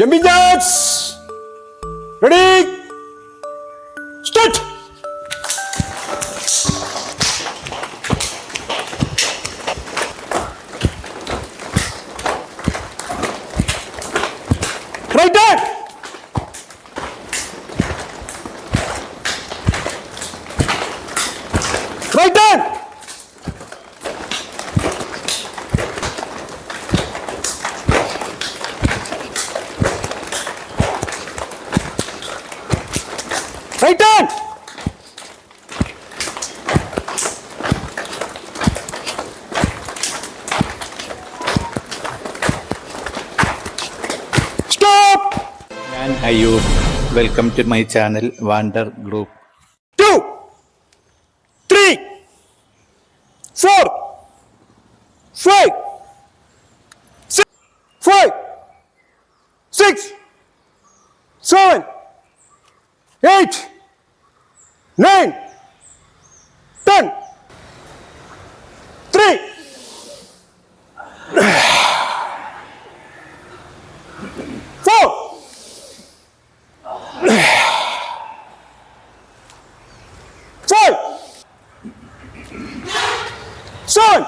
Jumping jacks ready Welcome to my channel, Wander Group. 2, 3, 4. Son!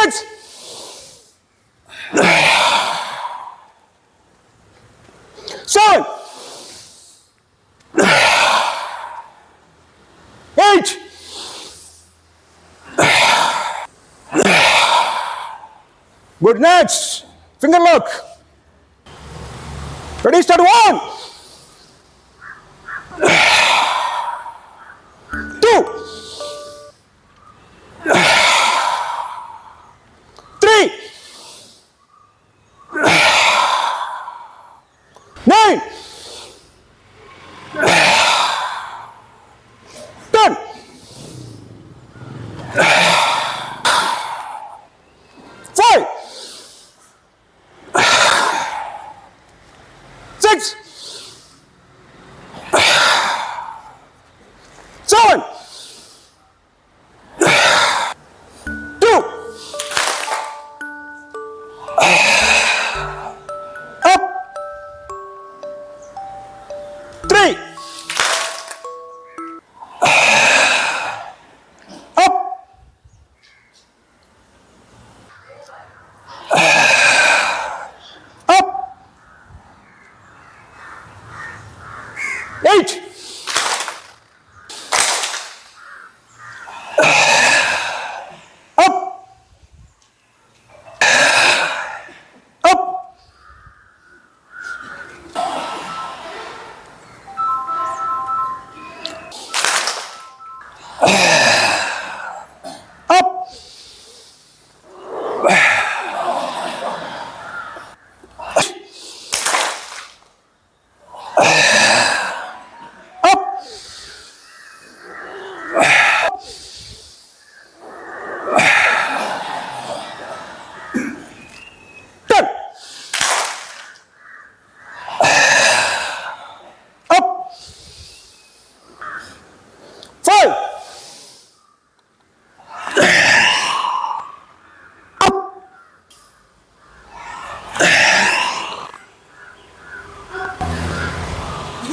Eight. good next, finger lock. Ready, start one.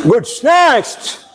Good Next.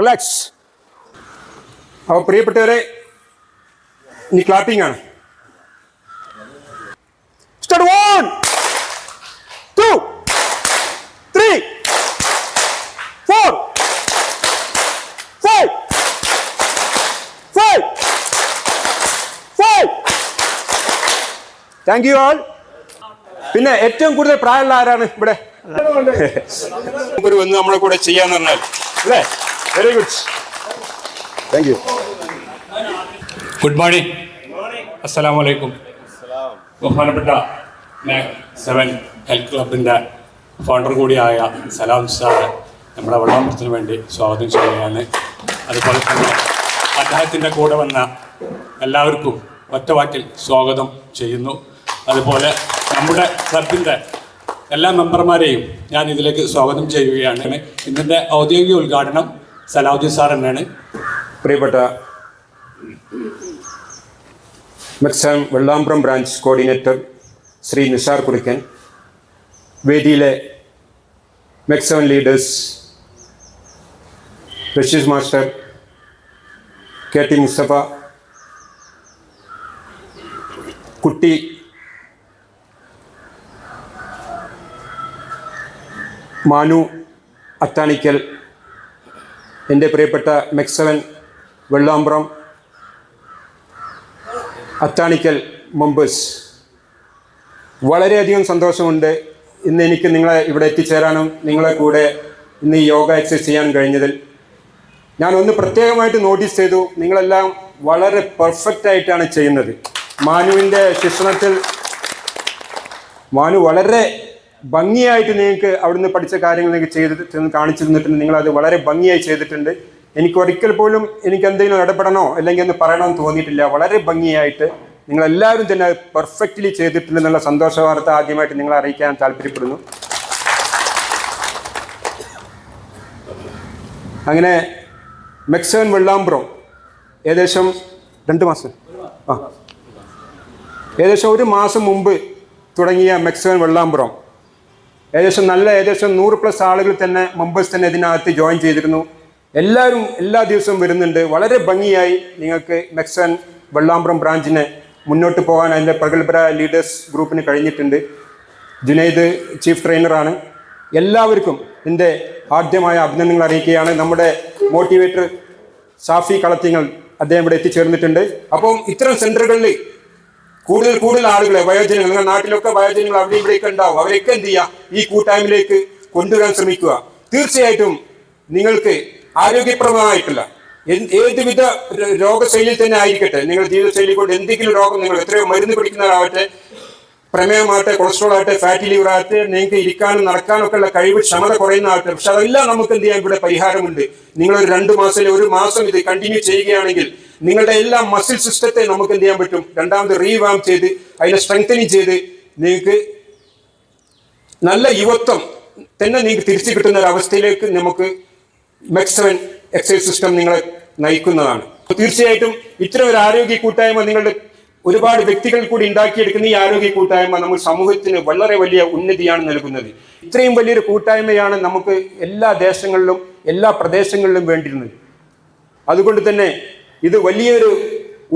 Relax അപ്പോൾ പ്രിയപ്പെട്ടവരെ ഇനി clapping ആണ് start one two three four five five five thank you all പിന്നെ ഏറ്റവും കൂടുതൽ പ്രായമുള്ള ആരാണ് ഇവിടെ വന്ന് നമ്മളെ കൂടെ ചെയ്യാന്ന് പറഞ്ഞാൽ അല്ലേ very good thank you good morning അസ്സലാമു അലൈക്കും ബഹുമാനപ്പെട്ട സെവൻ ഹെൽത്ത് ക്ലബിൻ്റെ ഫൗണ്ടർ കൂടിയായ സലാം സാർ നമ്മുടെ വെള്ളാമ്പുറത്തിന് വേണ്ടി സ്വാഗതം ചെയ്യുകയാണ് അതുപോലെ തന്നെ അദ്ദേഹത്തിൻ്റെ കൂടെ വന്ന എല്ലാവർക്കും ഒറ്റവാക്കിൽ സ്വാഗതം ചെയ്യുന്നു അതുപോലെ നമ്മുടെ ക്ലബിൻ്റെ എല്ലാ മെമ്പർമാരെയും ഞാൻ ഇതിലേക്ക് സ്വാഗതം ചെയ്യുകയാണ് ഇതിൻ്റെ ഔദ്യോഗിക ഉദ്ഘാടനം സലാഹുദ്ദീൻ സാർ തന്നെയാണ് പ്രിയപ്പെട്ട മെക്സാം Vellambram branch coordinator Shri Nishar Kurikkan വേദിയിലെ MEC seven leaders Rasheed master K T Musthafa Kutty Manu Athanikkal എൻ്റെ പ്രിയപ്പെട്ട മെക്സവൻ വെള്ളാമ്പ്രം അത്താണിക്കൽ മുമ്പസ് വളരെയധികം സന്തോഷമുണ്ട് ഇന്ന് എനിക്ക് നിങ്ങളെ ഇവിടെ എത്തിച്ചേരാനും നിങ്ങളെ കൂടെ ഇന്ന് യോഗ എക്സസൈസ് ചെയ്യാൻ കഴിഞ്ഞതിൽ ഞാൻ ഒന്ന് പ്രത്യേകമായിട്ട് നോട്ടീസ് ചെയ്തു നിങ്ങളെല്ലാം വളരെ പെർഫെക്റ്റ് ആയിട്ടാണ് ചെയ്യുന്നത് മാനുവിൻ്റെ ശിക്ഷണത്തിൽ മാനു വളരെ ഭംഗിയായിട്ട് നിങ്ങൾക്ക് അവിടുന്ന് പഠിച്ച കാര്യങ്ങൾ നിങ്ങൾക്ക് ചെയ്ത് കാണിച്ചു തന്നിട്ടുണ്ട് നിങ്ങൾ അത് വളരെ ഭംഗിയായി ചെയ്തിട്ടുണ്ട് എനിക്ക് ഒരിക്കൽ പോലും എനിക്ക് എന്തെങ്കിലും ഇടപെടണോ അല്ലെങ്കിൽ ഒന്ന് പറയണമെന്ന് തോന്നിയിട്ടില്ല വളരെ ഭംഗിയായിട്ട് നിങ്ങൾ എല്ലാവരും തന്നെ അത് പെർഫെക്റ്റ്ലി ചെയ്തിട്ടുണ്ടെന്നുള്ള സന്തോഷ വാർത്ത ആദ്യമായിട്ട് നിങ്ങൾ അറിയിക്കാൻ താല്പര്യപ്പെടുന്നു അങ്ങനെ മെക്സോൻ വെള്ളാമ്പ്രം ഏകദേശം രണ്ട് മാസം ആ ഏകദേശം ഒരു മാസം മുമ്പ് തുടങ്ങിയ മെക്സോൻ വെള്ളാമ്പ്രം ഏകദേശം നല്ല ഏകദേശം നൂറ് പ്ലസ് ആളുകൾ തന്നെ മെമ്പേഴ്സ് തന്നെ ഇതിനകത്ത് ജോയിൻ ചെയ്തിരുന്നു എല്ലാവരും എല്ലാ ദിവസവും വരുന്നുണ്ട് വളരെ ഭംഗിയായി നിങ്ങൾക്ക് മെക്സൻ വെള്ളാമ്പ്രം ബ്രാഞ്ചിനെ മുന്നോട്ട് പോകാൻ അതിൻ്റെ പ്രഗത്ഭര ലീഡേഴ്സ് ഗ്രൂപ്പിന് കഴിഞ്ഞിട്ടുണ്ട് ജുനൈദ് ചീഫ് ട്രെയിനറാണ് എല്ലാവർക്കും എൻ്റെ ആദ്യമായ അഭിനന്ദനങ്ങൾ അറിയിക്കുകയാണ് നമ്മുടെ മോട്ടിവേറ്റർ സാഫി കളത്തിങ്ങൾ അദ്ദേഹം ഇവിടെ എത്തിച്ചേർന്നിട്ടുണ്ട് അപ്പം ഇത്തരം സെൻറ്ററുകളിൽ കൂടുതൽ കൂടുതൽ ആളുകളെ വയോജനങ്ങൾ നിങ്ങളുടെ നാട്ടിലൊക്കെ വയോജനങ്ങൾ അവിടെ ഇവിടെയൊക്കെ ഉണ്ടാവും അവരെയൊക്കെ എന്ത് ചെയ്യുക ഈ കൂട്ടായ്മയിലേക്ക് കൊണ്ടുവരാൻ ശ്രമിക്കുക തീർച്ചയായിട്ടും നിങ്ങൾക്ക് ആരോഗ്യപ്രദമായിട്ടുള്ള ഏതുവിധ രോഗശൈലിയിൽ തന്നെ ആയിരിക്കട്ടെ നിങ്ങളുടെ ജീവിതശൈലി കൊണ്ട് എന്തെങ്കിലും രോഗം നിങ്ങൾ എത്രയോ മരുന്ന് പിടിക്കുന്നതാവട്ടെ പ്രമേയമാകട്ടെ കൊളസ്ട്രോൾ ആകട്ടെ ഫാറ്റി ലിവർ ആകട്ടെ നിങ്ങൾക്ക് ഇരിക്കാനും നടക്കാനും ഒക്കെ ഉള്ള കഴിവ് ക്ഷമത ആകട്ടെ പക്ഷെ അതെല്ലാം നമുക്ക് എന്ത് ചെയ്യാൻ ഇവിടെ പരിഹാരമുണ്ട് നിങ്ങളൊരു രണ്ട് മാസം ഒരു മാസം ഇത് കണ്ടിന്യൂ ചെയ്യുകയാണെങ്കിൽ നിങ്ങളുടെ എല്ലാ മസിൽ സിസ്റ്റത്തെ നമുക്ക് എന്ത് ചെയ്യാൻ പറ്റും രണ്ടാമത് റീവാം ചെയ്ത് അതിനെ സ്ട്രെങ്തനിങ് ചെയ്ത് നിങ്ങൾക്ക് നല്ല യുവത്വം തന്നെ നിങ്ങൾക്ക് തിരിച്ചു കിട്ടുന്ന ഒരു അവസ്ഥയിലേക്ക് നമുക്ക് മെക്സവൻ എക്സൈസ് സിസ്റ്റം നിങ്ങളെ നയിക്കുന്നതാണ് തീർച്ചയായിട്ടും ഇത്തരം ഒരു ആരോഗ്യ കൂട്ടായ്മ നിങ്ങളുടെ ഒരുപാട് വ്യക്തികൾ കൂടി ഉണ്ടാക്കിയെടുക്കുന്ന ഈ ആരോഗ്യ കൂട്ടായ്മ നമ്മൾ സമൂഹത്തിന് വളരെ വലിയ ഉന്നതിയാണ് നൽകുന്നത് ഇത്രയും വലിയൊരു കൂട്ടായ്മയാണ് നമുക്ക് എല്ലാ ദേശങ്ങളിലും എല്ലാ പ്രദേശങ്ങളിലും വേണ്ടിയിരുന്നത് അതുകൊണ്ട് തന്നെ ഇത് വലിയൊരു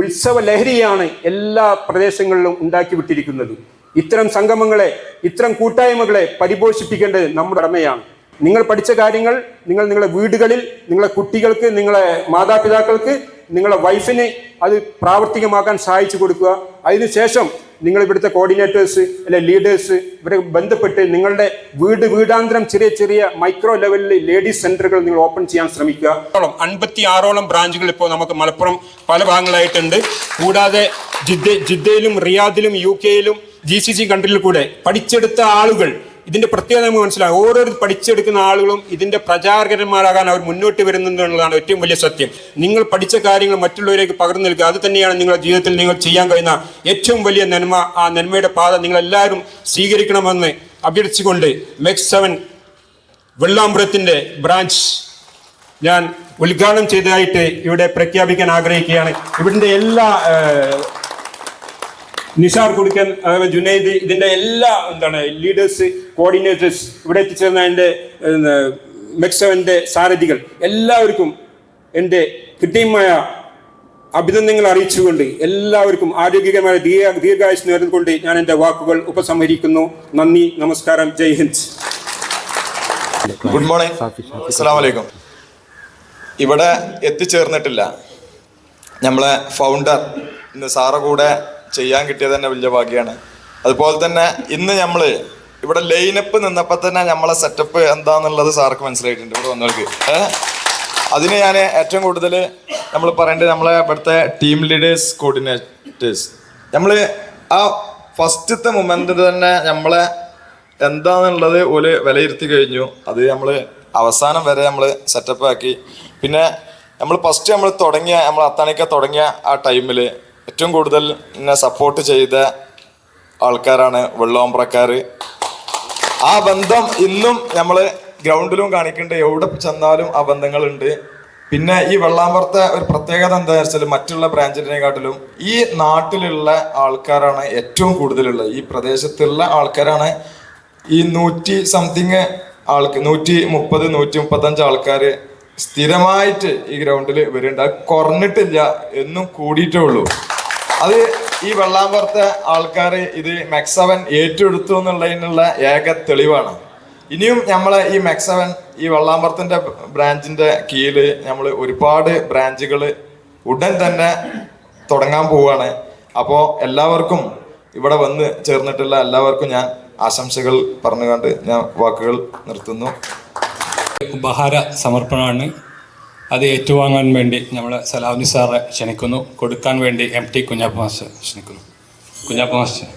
ഉത്സവ ലഹരിയാണ് എല്ലാ പ്രദേശങ്ങളിലും ഉണ്ടാക്കി വിട്ടിരിക്കുന്നത് ഇത്തരം സംഗമങ്ങളെ ഇത്തരം കൂട്ടായ്മകളെ പരിപോഷിപ്പിക്കേണ്ടത് നമ്മുടെ കടമയാണ് നിങ്ങൾ പഠിച്ച കാര്യങ്ങൾ നിങ്ങൾ നിങ്ങളുടെ വീടുകളിൽ നിങ്ങളുടെ കുട്ടികൾക്ക് നിങ്ങളെ മാതാപിതാക്കൾക്ക് നിങ്ങളെ വൈഫിന് അത് പ്രാവർത്തികമാക്കാൻ സഹായിച്ചു കൊടുക്കുക അതിനുശേഷം നിങ്ങൾ ഇവിടുത്തെ കോർഡിനേറ്റേഴ്സ് അല്ലെ ലീഡേഴ്സ് ഇവരെ ബന്ധപ്പെട്ട് നിങ്ങളുടെ വീട് വീടാന്തരം ചെറിയ ചെറിയ മൈക്രോ ലെവലിൽ ലേഡീസ് സെന്ററുകൾ നിങ്ങൾ ഓപ്പൺ ചെയ്യാൻ ശ്രമിക്കുക അൻപത്തി ആറോളം ബ്രാഞ്ചുകൾ ഇപ്പോൾ നമുക്ക് മലപ്പുറം പല ഭാഗങ്ങളായിട്ടുണ്ട് കൂടാതെ ജിദ്ദ ജിദ്ദയിലും റിയാദിലും യു കെയിലും ജി സി സി കൺട്രിയിൽ കൂടെ പഠിച്ചെടുത്ത ആളുകൾ ഇതിന്റെ പ്രത്യേകത നമുക്ക് മനസ്സിലാകും ഓരോ പഠിച്ചെടുക്കുന്ന ആളുകളും ഇതിന്റെ പ്രചാരകന്മാരാകാൻ അവർ മുന്നോട്ട് വരുന്നുണ്ടെന്നുള്ളതാണ് ഏറ്റവും വലിയ സത്യം നിങ്ങൾ പഠിച്ച കാര്യങ്ങൾ മറ്റുള്ളവരേക്ക് പകർന്നു നൽകുക അത് തന്നെയാണ് നിങ്ങളുടെ ജീവിതത്തിൽ നിങ്ങൾ ചെയ്യാൻ കഴിയുന്ന ഏറ്റവും വലിയ നന്മ ആ നന്മയുടെ പാത നിങ്ങളെല്ലാവരും സ്വീകരിക്കണമെന്ന് അഭ്യർത്ഥിച്ചുകൊണ്ട് മെക്സ് സെവൻ വെള്ളാമ്പുരത്തിൻ്റെ ബ്രാഞ്ച് ഞാൻ ഉദ്ഘാടനം ചെയ്തതായിട്ട് ഇവിടെ പ്രഖ്യാപിക്കാൻ ആഗ്രഹിക്കുകയാണ് ഇവിടുത്തെ എല്ലാ നിഷാർ കുടിക്കൻ അതുപോലെ ജുനൈദ് ഇതിൻ്റെ എല്ലാ എന്താണ് ലീഡേഴ്സ് കോർഡിനേറ്റേഴ്സ് ഇവിടെ എത്തിച്ചേർന്ന എൻ്റെ മെക്സവൻ്റെ സാരഥികൾ എല്ലാവർക്കും എൻ്റെ കൃത്യമായ അഭിനന്ദനങ്ങൾ അറിയിച്ചുകൊണ്ട് എല്ലാവർക്കും ആരോഗ്യകരമായ ദീർഘ ദീർഘായുസ് നേർന്നുകൊണ്ട് ഞാൻ എൻ്റെ വാക്കുകൾ ഉപസംഹരിക്കുന്നു നന്ദി നമസ്കാരം ജയ് ഹിന്ദ് ഗുഡ് മോർണിംഗ് അസ്സാം ഇവിടെ എത്തിച്ചേർന്നിട്ടില്ല നമ്മളെ ഫൗണ്ടർ ഇന്ന് സാറ കൂടെ ചെയ്യാൻ കിട്ടിയത് തന്നെ വലിയ ഭാഗ്യമാണ് അതുപോലെ തന്നെ ഇന്ന് നമ്മൾ ഇവിടെ ലൈനപ്പ് നിന്നപ്പോൾ തന്നെ നമ്മളെ സെറ്റപ്പ് എന്താന്നുള്ളത് സാർക്ക് മനസ്സിലായിട്ടുണ്ട് ഇവിടെ വന്നവർക്ക് അതിന് ഞാൻ ഏറ്റവും കൂടുതൽ നമ്മൾ പറയേണ്ടത് നമ്മളെ ഇവിടുത്തെ ടീം ലീഡേഴ്സ് കോർഡിനേറ്റേഴ്സ് നമ്മൾ ആ ഫസ്റ്റത്തെ മൊമെന്റിൽ തന്നെ നമ്മളെ എന്താണെന്നുള്ളത് ഒരു വിലയിരുത്തി കഴിഞ്ഞു അത് നമ്മൾ അവസാനം വരെ നമ്മൾ സെറ്റപ്പ് ആക്കി പിന്നെ നമ്മൾ ഫസ്റ്റ് നമ്മൾ തുടങ്ങിയ നമ്മൾ അത്താണിക്ക തുടങ്ങിയ ആ ടൈമിൽ ഏറ്റവും കൂടുതൽ എന്നെ സപ്പോർട്ട് ചെയ്ത ആൾക്കാരാണ് വെള്ളോമ്പ്രക്കാർ ആ ബന്ധം ഇന്നും നമ്മൾ ഗ്രൗണ്ടിലും കാണിക്കേണ്ട എവിടെ ചെന്നാലും ആ ബന്ധങ്ങളുണ്ട് പിന്നെ ഈ വെള്ളാമ്പുറത്തെ ഒരു പ്രത്യേകത എന്താ വെച്ചാൽ മറ്റുള്ള ബ്രാഞ്ചിനെക്കാട്ടിലും ഈ നാട്ടിലുള്ള ആൾക്കാരാണ് ഏറ്റവും കൂടുതലുള്ളത് ഈ പ്രദേശത്തുള്ള ആൾക്കാരാണ് ഈ നൂറ്റി സംതിങ് ആൾക്ക് നൂറ്റി മുപ്പത് നൂറ്റി മുപ്പത്തഞ്ച് ആൾക്കാർ സ്ഥിരമായിട്ട് ഈ ഗ്രൗണ്ടിൽ വരുന്നുണ്ട് അത് കുറഞ്ഞിട്ടില്ല എന്നും കൂടിയിട്ടേ ഉള്ളൂ അത് ഈ വെള്ളാമ്പുറത്ത് ആൾക്കാർ ഇത് മെക്സവൻ ഏറ്റെടുത്തു എന്നുള്ളതിനുള്ള ഏക തെളിവാണ് ഇനിയും നമ്മളെ ഈ മെക്സവൻ ഈ വെള്ളാമ്പുറത്തിൻ്റെ ബ്രാഞ്ചിൻ്റെ കീഴിൽ നമ്മൾ ഒരുപാട് ബ്രാഞ്ചുകൾ ഉടൻ തന്നെ തുടങ്ങാൻ പോവുകയാണ് അപ്പോൾ എല്ലാവർക്കും ഇവിടെ വന്ന് ചേർന്നിട്ടുള്ള എല്ലാവർക്കും ഞാൻ ആശംസകൾ പറഞ്ഞുകൊണ്ട് ഞാൻ വാക്കുകൾ നിർത്തുന്നു ഉപഹാര സമർപ്പണമാണ് അത് ഏറ്റുവാങ്ങാൻ വേണ്ടി നമ്മൾ സലാഹുദ്ദീൻ സാറെ ക്ഷണിക്കുന്നു കൊടുക്കാൻ വേണ്ടി എം ടി കുഞ്ഞാപ്പ മാസ്റ്റർ ക്ഷണിക്കുന്നു കുഞ്ഞാപ്പ മാസ്റ്റർ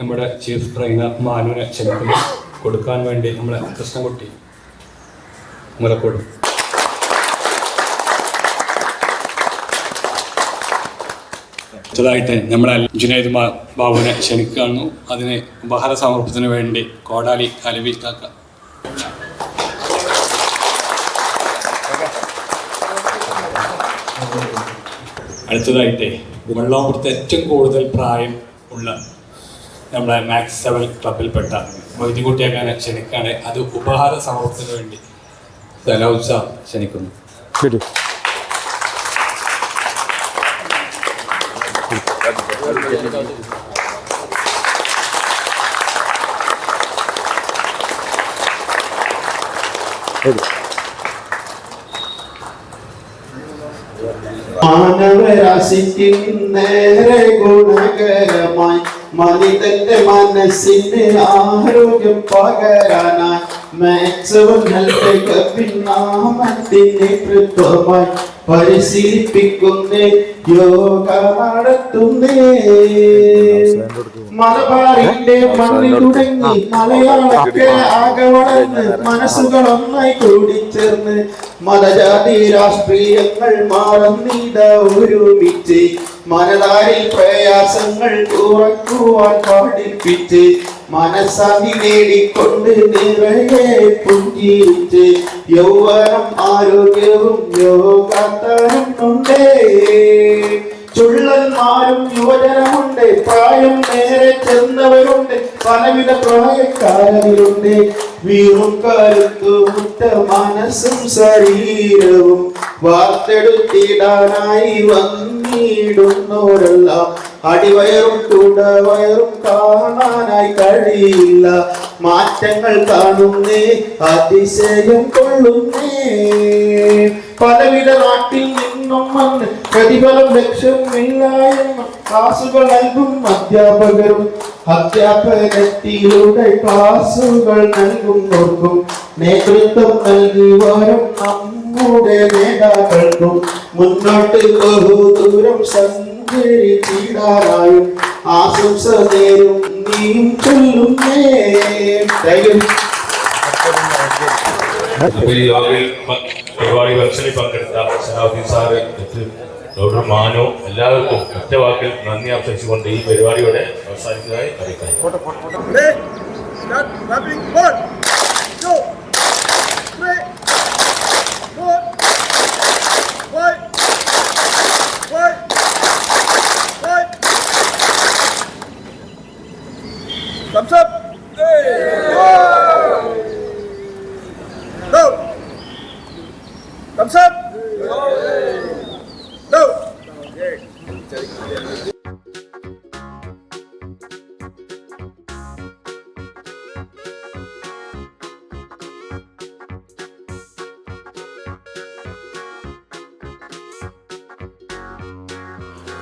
നമ്മുടെ ചീഫ് ട്രെയിനർ മാനുവിനെ ക്ഷണിക്കുന്നു കൊടുക്കാൻ വേണ്ടി നമ്മളെ കൃഷ്ണൻകുട്ടി മുലക്കോടും അടുത്തതായിട്ട് നമ്മുടെ ജുനൈദ് ബാബുവിനെ ക്ഷണിക്കുന്നു അതിന് ഉപഹാര സമർപ്പത്തിന് വേണ്ടി കോടാലി അലവി കാക്ക അടുത്തതായിട്ട് വെള്ളാപുരത്ത് ഏറ്റവും കൂടുതൽ പ്രായം ഉള്ള നമ്മുടെ മാക്സ് സെവൻ ക്ലബിൽപ്പെട്ട മൊയ്തികുട്ടിയാക്കാനെ ക്ഷണിക്കാണ് അത് ഉപഹാര സമർപ്പത്തിന് വേണ്ടി സലൗസ ക്ഷണിക്കുന്നു ശരി മാനവരാശിക്ക് നേരെ ഗുണകരമായി മനിതന്റെ മനസ്സിന് ആരോഗ്യം പകരാനായി മാക്സവൻ ഹെൽത്ത് ക്ലബിൻ നാമത്തിൻ നേതൃത്വമായി പരിശീലിപ്പിക്കുന്നേ യോഗ നടത്തുന്നേ മലബാറിന്റെ മണ്ണിൽ തുടങ്ങി മലയാളത്തെ ആകെ വളർന്ന് മനസ്സുകളൊന്നായി കൂടിച്ചേർന്ന് മതജാതി രാഷ്ട്രീയങ്ങൾ മാറുന്നിത ഒരുമിച്ച് മനതാരിൽ പ്രയാസങ്ങൾ തുറക്കുവാൻ പഠിപ്പിച്ച് മനസ്സാധി നേടിക്കൊണ്ട് നിറയെ പുഞ്ചിച്ച് യൗവനം ആരോഗ്യവും തരുന്നുണ്ടേ ചുള്ളന്മാരും യുവജനമുണ്ട് പ്രായം നേരെ ചെന്നവരുണ്ട് പലവിധ പ്രായക്കാരുണ്ട് വീറും കരുത്തു മുറ്റ മനസ്സും ശരീരവും വാർത്തെടുത്തിടാനായി വന്നിടുന്നവരെല്ലാം അടിവയറും തുടവയറും കാണാനായി കഴിയില്ല മാറ്റങ്ങൾ കാണുന്നേ അതിശയം കൊള്ളുന്നേ പലവിധ നാട്ടിൽ ചെയ്യുമെന്ന് പ്രതിഫലം ലക്ഷ്യമില്ല എന്ന് ക്ലാസുകൾ നൽകും അധ്യാപകരും അധ്യാപകത്തിലൂടെ ക്ലാസുകൾ നൽകുന്നവർക്കും നേതൃത്വം നൽകുവാനും നമ്മുടെ നേതാക്കൾക്കും മുന്നോട്ട് ബഹുദൂരം സഞ്ചരിച്ചിടാനായും ആശംസ നേരും നീയും ചൊല്ലുന്നേ താങ്ക് യു പരിപാടി വർഷത്തിൽ പങ്കെടുത്ത ഷാഫി സാറ് ഡോക്ടർ മാനു എല്ലാവർക്കും ഒറ്റ വാക്കിൽ നന്ദി അഭ്യസിച്ചുകൊണ്ട് ഈ പരിപാടിയോടെ അവസാനിച്ചതായി അറിയിക്കാം